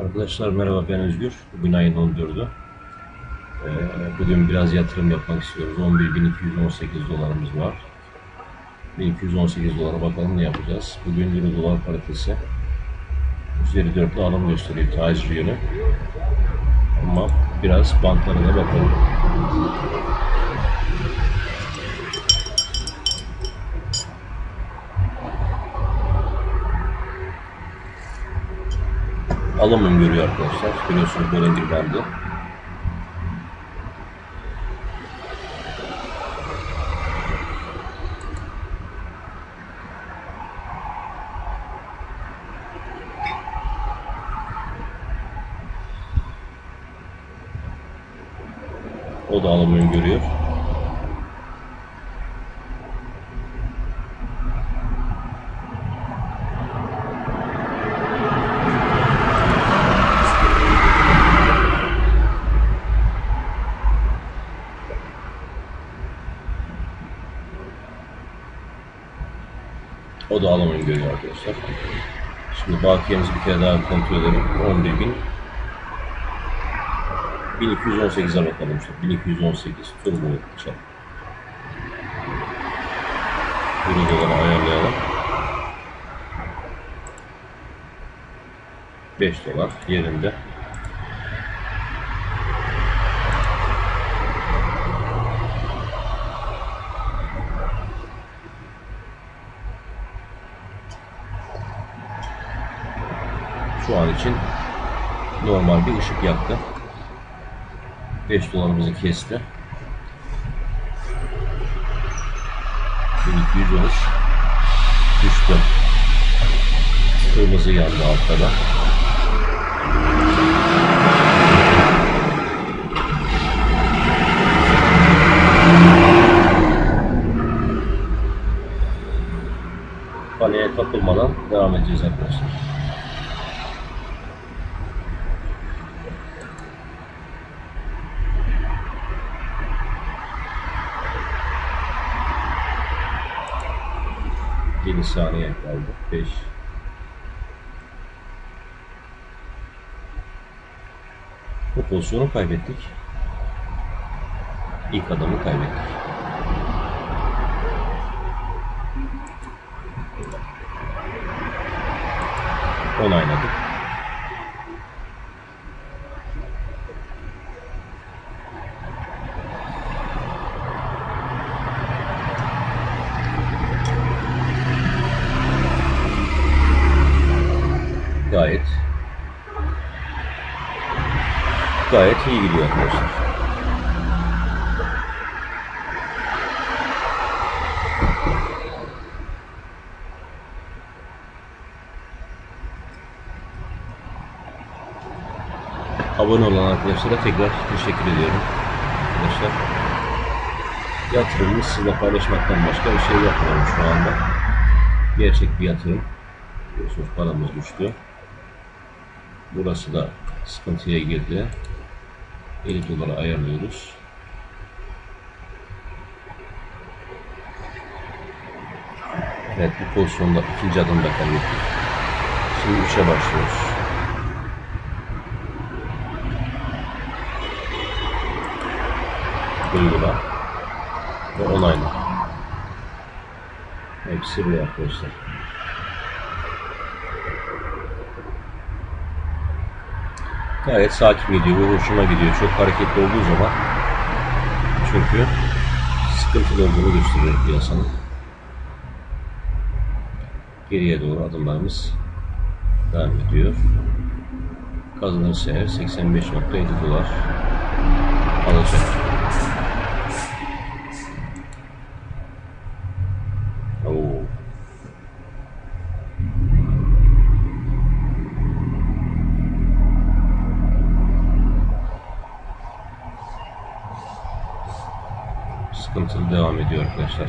Arkadaşlar merhaba ben Özgür. Bugün ayın 14'ü. Ee, bugün biraz yatırım yapmak istiyoruz. 11.218 dolarımız var. 1218 dolara bakalım ne yapacağız. Bugün Euro dolar paritesi üzeri dörtlü alım gösteriyor tacir yönü. Ama biraz bantlarına bakalım. Alım öngörüyor arkadaşlar. Biliyorsunuz Bollinger bandı. O da alım öngörüyor. O da alım öngörüyor arkadaşlar. Şimdi bakiyemizi bir kere daha kontrol edelim. 11 bin 1218'e bakalım işte. 1218 turbo. Euro doları ayarlayalım. 5 dolar yerinde. Şu an için normal bir ışık yaktı. 5 dolarımızı kesti. 1213 düştü. Kırmızı yandı altta da. Paniğe kapılmadan devam edeceğiz arkadaşlar. Yedi saniye kaldı. 5 Bu pozisyonu kaybettik. İlk adamı kaybettik. Onayladık. Gayet gayet iyi gidiyor arkadaşlar. Abone olan arkadaşlara tekrar teşekkür ediyorum. Arkadaşlar yatırımımı sizinle paylaşmaktan başka bir şey yapmıyorum şu anda. Gerçek bir yatırım. Biliyorsunuz paramız düştü. Burası da sıkıntıya girdi. 50 dolara ayarlıyoruz. Evet bu pozisyonda ikinci adımda kaybettik. Şimdi 3'e başlıyoruz. Uygula ve onayla. Hepsi bu arkadaşlar. Gayet sakin gidiyor. Bu hoşuma gidiyor. Çok hareketli olduğu zaman çünkü sıkıntılı olduğunu gösteriyor piyasanın. Geriye doğru adımlarımız devam ediyor. Kazanırsa eğer 85.7 dolar alacak. Oo. Sıkıntılı devam ediyor arkadaşlar.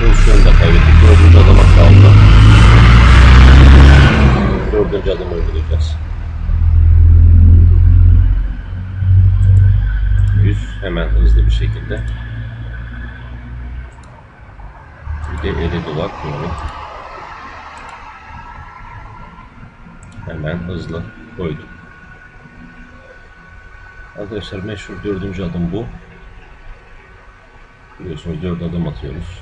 Pozisyonu da kaybettik. Dördüncü adama kaldı. Dördüncü adımı uygulayacağız. 100 Hemen hızlı bir şekilde. Bir de 50 dolar koyalım. Hemen hızlı koydum. Arkadaşlar meşhur dördüncü adım bu. Biliyorsunuz dört adım atıyoruz.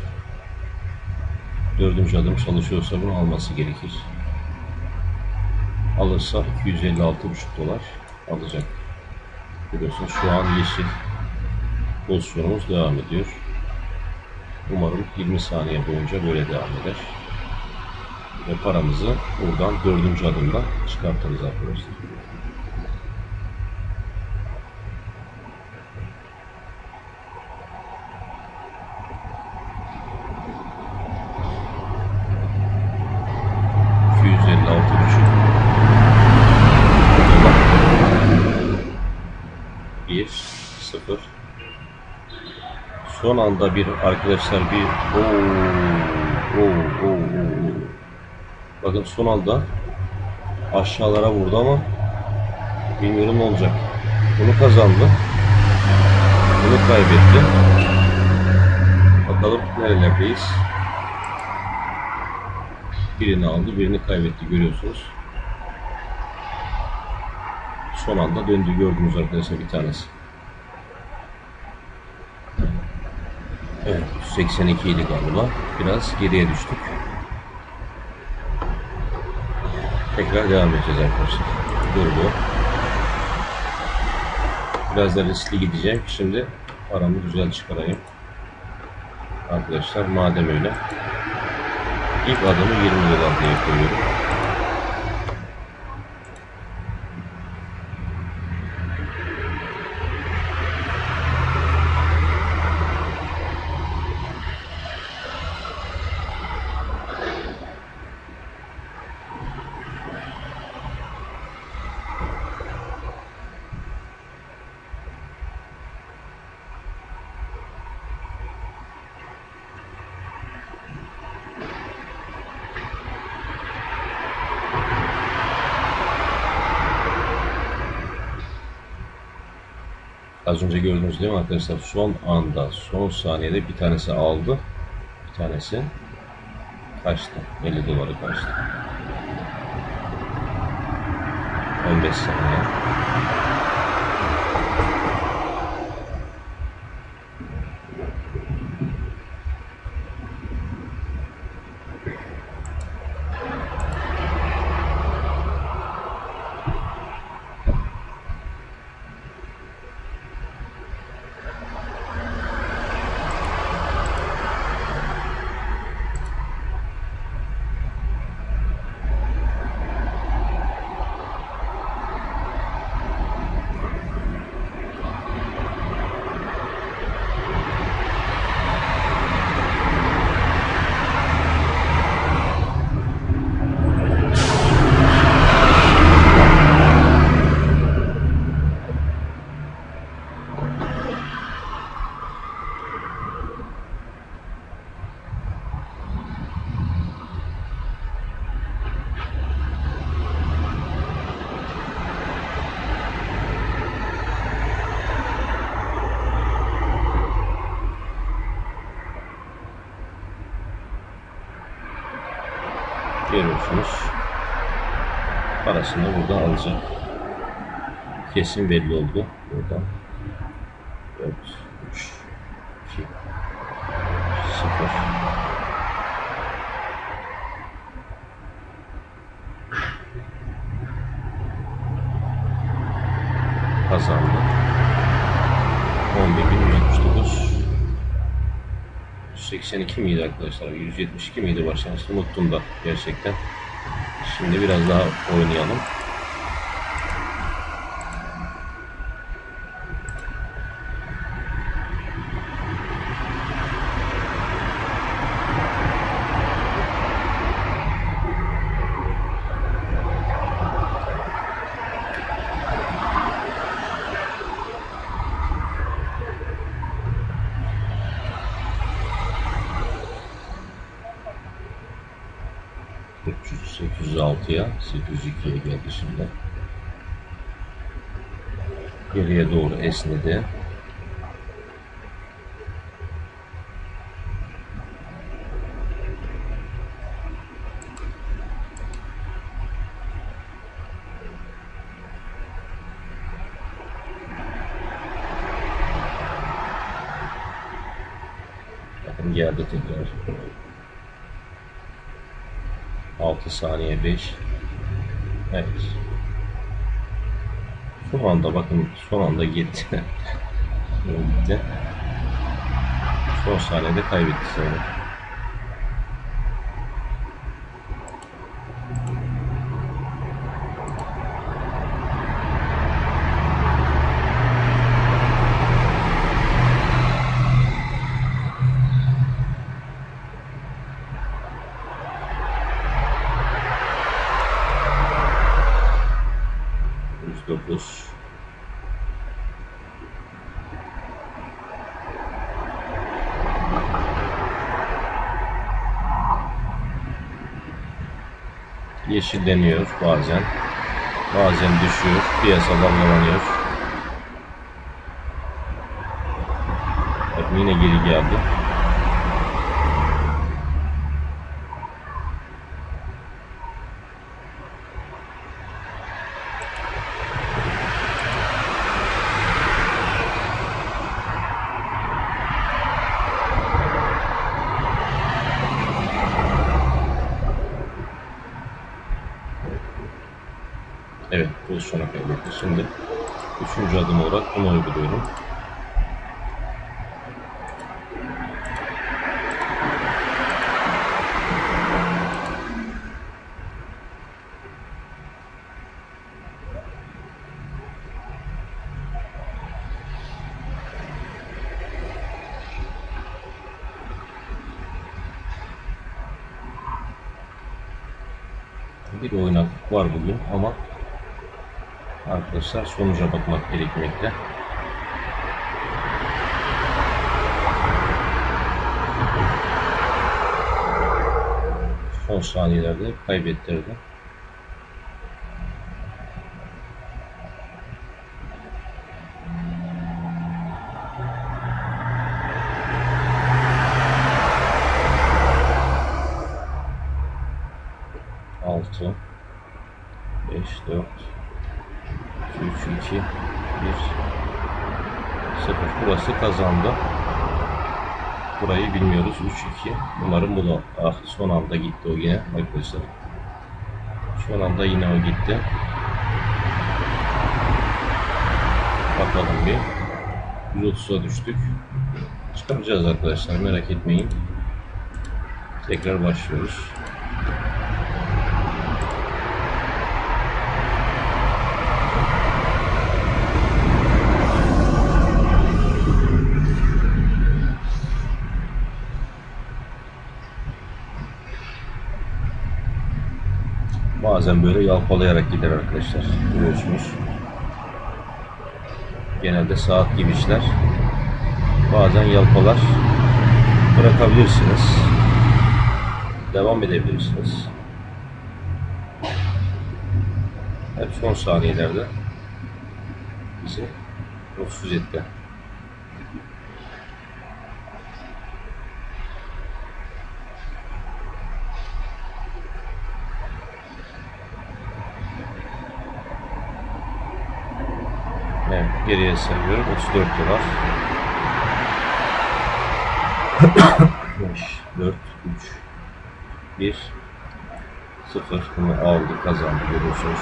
Dördüncü adım çalışıyorsa bunu alması gerekir. Alırsa 256,5 dolar alacak. Biliyorsunuz şu an yeşil pozisyonumuz devam ediyor. Umarım 20 saniye boyunca böyle devam eder. Ve paramızı buradan dördüncü adımda çıkartırız arkadaşlar. Bir, sıfır. Son anda bir arkadaşlar bir oo, oo, oo, oo. Bakın son anda aşağılara vurdu ama bilmiyorum ne olacak. Bunu kazandı. Bunu kaybetti. Bakalım nerelerdeyiz. Birini aldı, birini kaybetti görüyorsunuz. Son anda döndü gördünüz arkadaşlar bir tanesi. Evet 82 idi galiba. Biraz geriye düştük. Tekrar devam edeceğiz arkadaşlar. Durdu. Biraz da riskli gideceğim. Şimdi paramı güzel çıkarayım. Arkadaşlar madem öyle. İlk adımı 20 dolar diye Az önce gördünüz değil mi arkadaşlar? Son anda, son saniyede bir tanesi aldı. Bir tanesi kaçtı. 50 doları kaçtı. 15 saniye. Görüyorsunuz. Parasını burada alacak. Kesin belli oldu burada. 4, 3, 2, 0. Kazandı. 11.179 182 miydi arkadaşlar? 172 miydi başlangıçta? Unuttum da gerçekten. Şimdi biraz daha oynayalım. 806'ya, 802'ye geldi şimdi. Geriye doğru esnedi. Bakın geldi tekrar. 6 saniye 5. Evet. Son anda bakın son anda gitti. gitti. Son saniyede kaybetti sayını. Yeşilleniyor bazen. Bazen düşüyor. Piyasalar yalanıyor. Bakın yine geri geldi. Evet, pozisyona kaybetti. Şimdi üçüncü adım olarak bunu uyguluyorum. Bir oynaklık var bugün ama arkadaşlar sonuca bakmak gerekmekte. Son saniyelerde kaybettirdi. Altı, beş, dört, 3, 2, 1, 0. Burası kazandı. Burayı bilmiyoruz. 3, 2. Umarım bunu ah, son anda gitti o yine arkadaşlar. Son anda yine o gitti. Bakalım bir. 130'a düştük. Çıkaracağız arkadaşlar merak etmeyin. Tekrar başlıyoruz. Bazen böyle yalpalayarak gider arkadaşlar. Görüyorsunuz. Genelde saat gibi işler. Bazen yalpalar. Bırakabilirsiniz. Devam edebilirsiniz. Hep son saniyelerde bizi mutsuz etti. Evet, geriye sayıyorum. 34 dolar. 5, 4, 3, 1, 0. Bunu aldı, kazandı. Görüyorsunuz.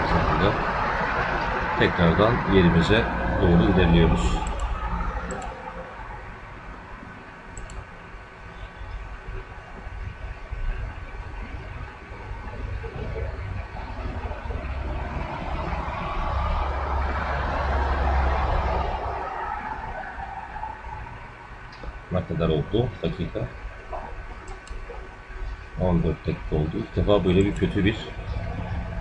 Kazandı. Tekrardan yerimize doğru ilerliyoruz. Ne kadar oldu? Dakika. 14 dakika oldu. İlk defa böyle bir kötü bir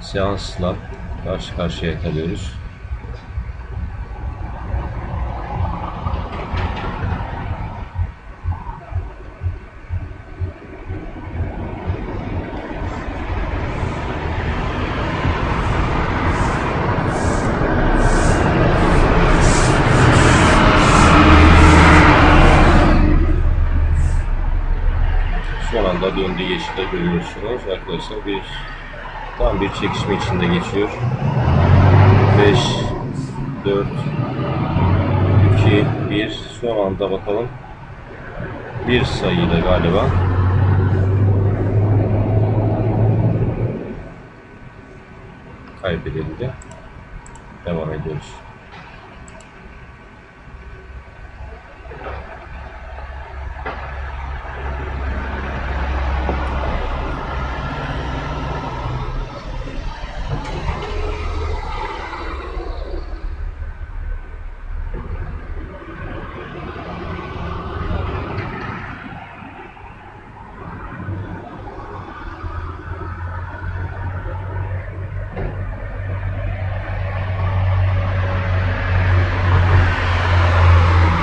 seansla karşı karşıya kalıyoruz. Anda döndü yeşile görüyorsunuz arkadaşlar bir tam bir çekişme içinde geçiyor. 5 4 2 1 son anda bakalım. Bir sayıyla galiba. Kaybedildi. Devam ediyoruz.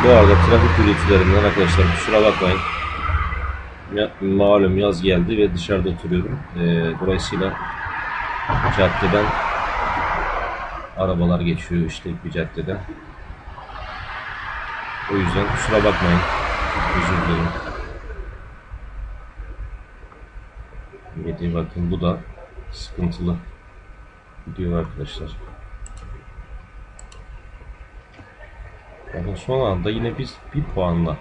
Bu arada gürültülerinden arkadaşlar kusura bakmayın. Ya, malum yaz geldi ve dışarıda oturuyorum. Ee, dolayısıyla caddeden arabalar geçiyor işte bir caddeden. O yüzden kusura bakmayın. Özür dilerim. Yedi bakın bu da sıkıntılı video arkadaşlar. Yani son anda yine biz bir puanla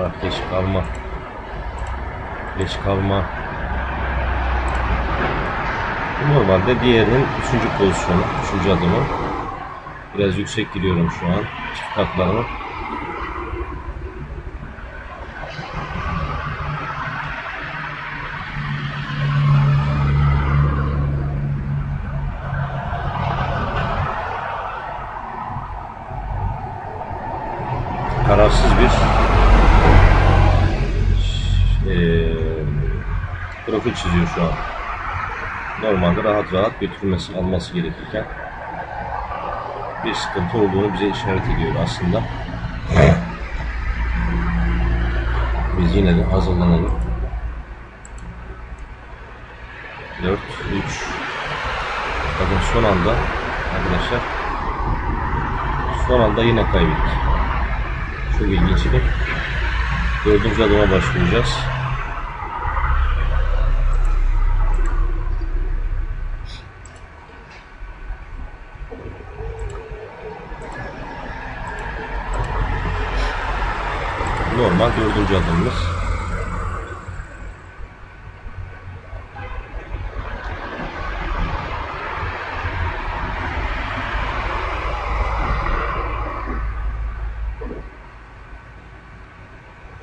Ah, geç kalma. Geç kalma. Normalde diğerinin üçüncü pozisyonu, üçüncü adımı. Biraz yüksek gidiyorum şu an. Çift katlarımı. kararsız bir eee profil çiziyor şu an. Rahat götürülmesi, alması gerekirken bir sıkıntı olduğunu bize işaret ediyor aslında. Biz yine de hazırlanalım. 4, 3 Bakın son anda arkadaşlar son anda yine kaybettik. Çok ilginçti. Dördüncü adıma başlayacağız. Normal dördüncü adımımız.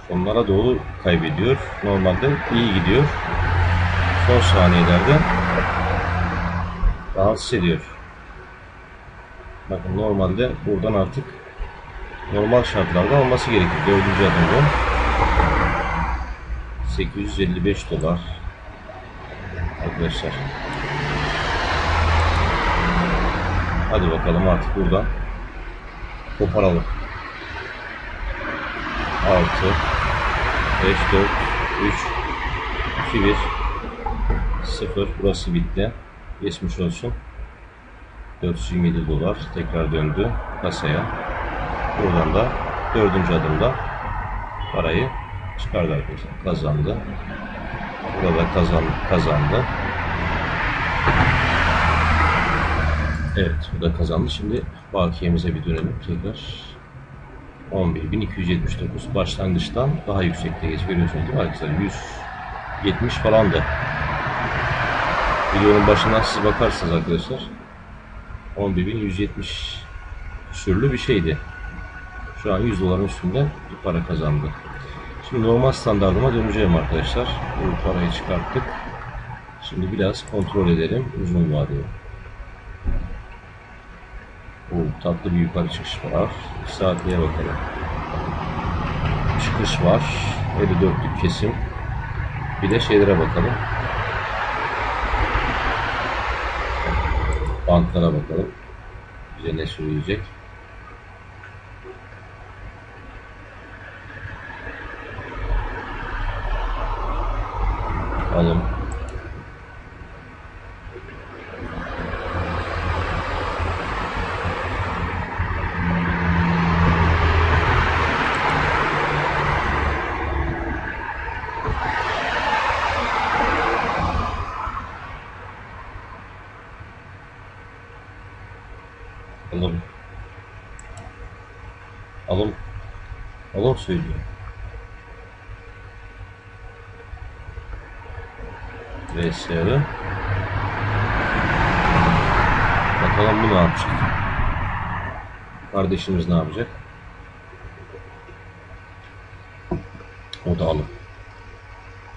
Sonlara doğru kaybediyor. Normalde iyi gidiyor. Son saniyelerde rahatsız ediyor. Bakın normalde buradan artık normal şartlarda olması gerekir. Dördüncü adımda 855 dolar arkadaşlar. Hadi bakalım artık buradan koparalım. 6 5 4 3 2 1 0 burası bitti. Geçmiş olsun. 427 dolar tekrar döndü kasaya. Buradan da dördüncü adımda parayı çıkardı arkadaşlar. Kazandı. Burada kazan, kazandı. Evet, bu da kazandı. Şimdi bakiyemize bir dönelim tekrar. 11.279 başlangıçtan daha yüksekte geç görüyorsunuz değil mi arkadaşlar? 170 falan da. Videonun başından siz bakarsınız arkadaşlar. 11.170 küsürlü bir şeydi. Şu an 100 doların üstünde bir para kazandı. Şimdi normal standartıma döneceğim arkadaşlar. Bu parayı çıkarttık. Şimdi biraz kontrol edelim uzun vadeli. Bu tatlı bir yukarı çıkış var. Saatliğe bakalım. Çıkış var. 54'lük kesim. Bir de şeylere bakalım. Bantlara bakalım. Bize ne söyleyecek? panem. Алло. Алло. Алло, все идет. Kardeşimiz ne yapacak? O da alım.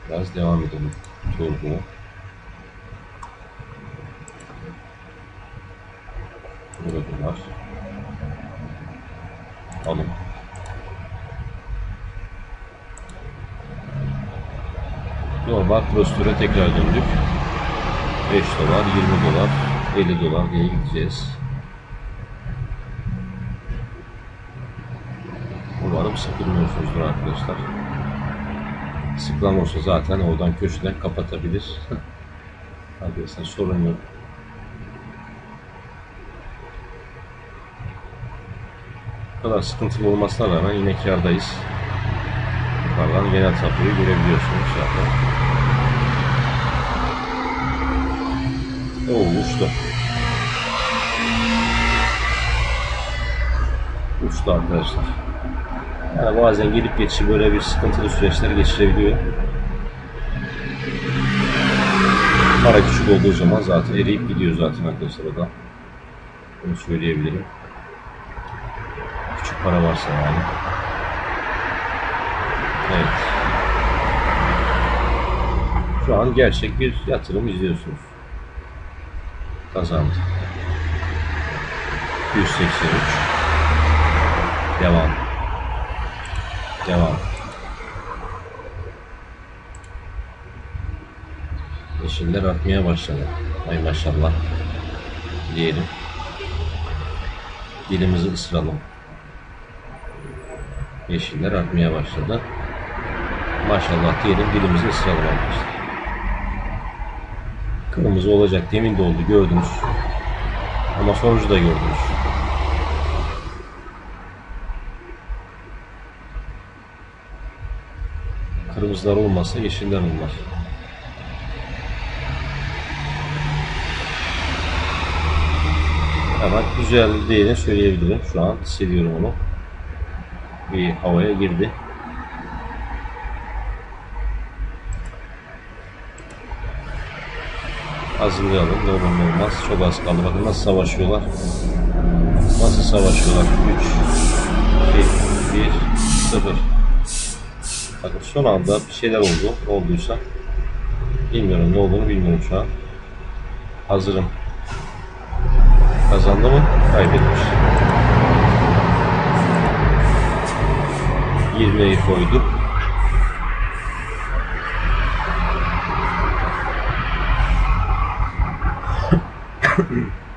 Biraz devam edelim. Turbo. Burada var. Alım. Normal prosedüre tekrar döndük. 5 dolar, 20 dolar, 50 dolar diye gideceğiz. Umarım sıkılmıyorsunuzdur arkadaşlar. Sıkılan olsa zaten oradan köşeden kapatabilir. Arkadaşlar sorun yok. Bu kadar sıkıntılı olmasına rağmen yine kârdayız. Yukarıdan genel tabloyu görebiliyorsunuz zaten. Oo uçtu. Uçtu arkadaşlar. Yani bazen gelip geçici böyle bir sıkıntılı süreçler geçirebiliyor. Para küçük olduğu zaman zaten eriyip gidiyor zaten arkadaşlar o da. Bunu söyleyebilirim. Küçük para varsa yani. Evet. Şu an gerçek bir yatırım izliyorsunuz. Kazandı. 183. Devam. Devam. Yeşiller artmaya başladı. Ay maşallah. Diyelim. Dilimizi ısıralım. Yeşiller artmaya başladı. Maşallah diyelim dilimizi ısıralım arkadaşlar. Kırmızı olacak demin de oldu gördünüz. Ama sonucu da gördünüz. Kırmızılar olmazsa yeşiller olmaz. Ama güzel diye söyleyebilirim. Şu an hissediyorum onu. Bir havaya girdi. Hazırlayalım. Ne olmaz. Çok az kaldı. Bakın nasıl savaşıyorlar. Nasıl savaşıyorlar. 3 2 1 0 Bakın son anda bir şeyler oldu. Olduysa. Bilmiyorum ne olduğunu bilmiyorum şu an. Hazırım. Kazandı mı? Kaybetmiş. 20'yi koydu.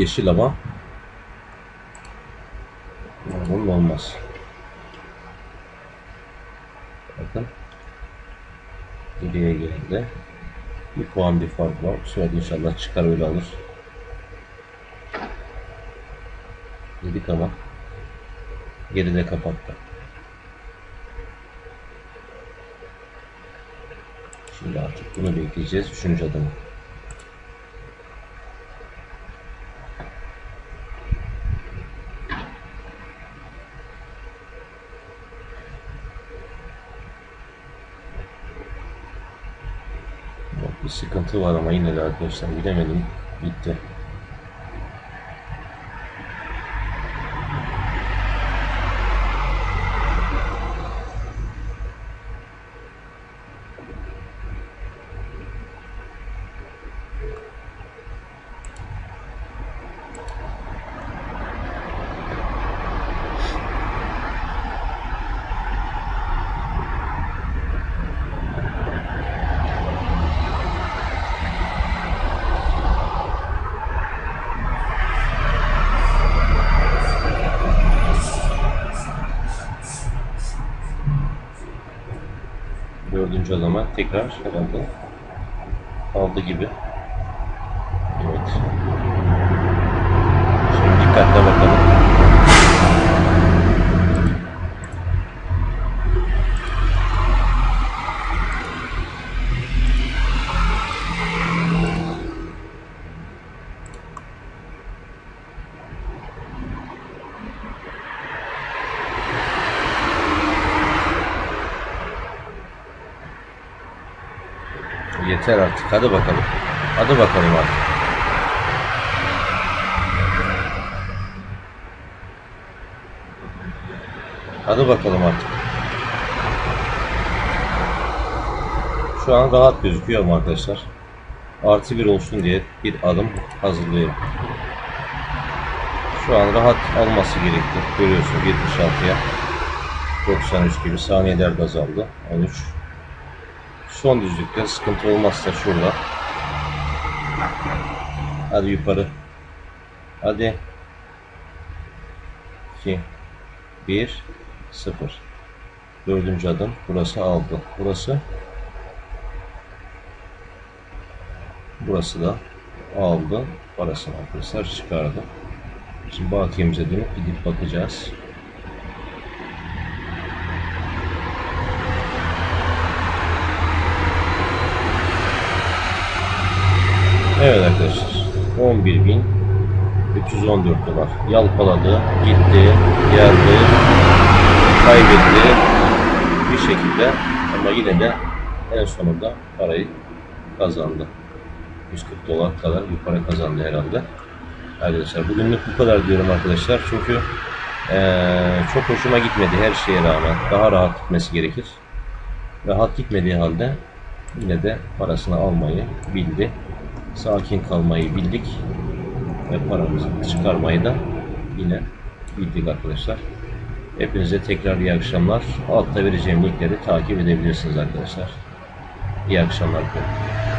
Yeşil ama bunun olmaz. Bakın. Geriye geldi. Bir puan bir fark var. Bu inşallah çıkar öyle alır. Dedik ama geride kapattı. Şimdi artık bunu bekleyeceğiz. Üçüncü adımı. Bak bir sıkıntı var ama yine de arkadaşlar bilemedim. Gitti. Dördüncü adama tekrar herhalde aldı gibi. Evet. Şimdi dikkatle bakalım. Yeter artık. Hadi bakalım. Hadi bakalım artık. Hadi bakalım artık. Şu an rahat gözüküyor arkadaşlar? Artı bir olsun diye bir adım hazırlıyorum. Şu an rahat alması gerekti. Görüyorsunuz 76'ya 93 gibi saniyeler de azaldı. 13 Son düzlükte sıkıntı olmazsa şurada. Hadi yukarı. Hadi. 2 1 0 Dördüncü adım. Burası aldı. Burası Burası da aldı. Parasını arkadaşlar çıkardı. Şimdi bakiyemize dönüp gidip bakacağız. Evet arkadaşlar 11.314 dolar yalpaladı, gitti, geldi, kaybetti bir şekilde ama yine de en sonunda parayı kazandı. 140 dolar kadar bir para kazandı herhalde. Arkadaşlar bugünlük bu kadar diyorum arkadaşlar çünkü eee, çok hoşuma gitmedi her şeye rağmen daha rahat gitmesi gerekir. Rahat gitmediği halde yine de parasını almayı bildi sakin kalmayı bildik ve paramızı çıkarmayı da yine bildik arkadaşlar. Hepinize tekrar iyi akşamlar. Altta vereceğim linkleri takip edebilirsiniz arkadaşlar. İyi akşamlar. diliyorum.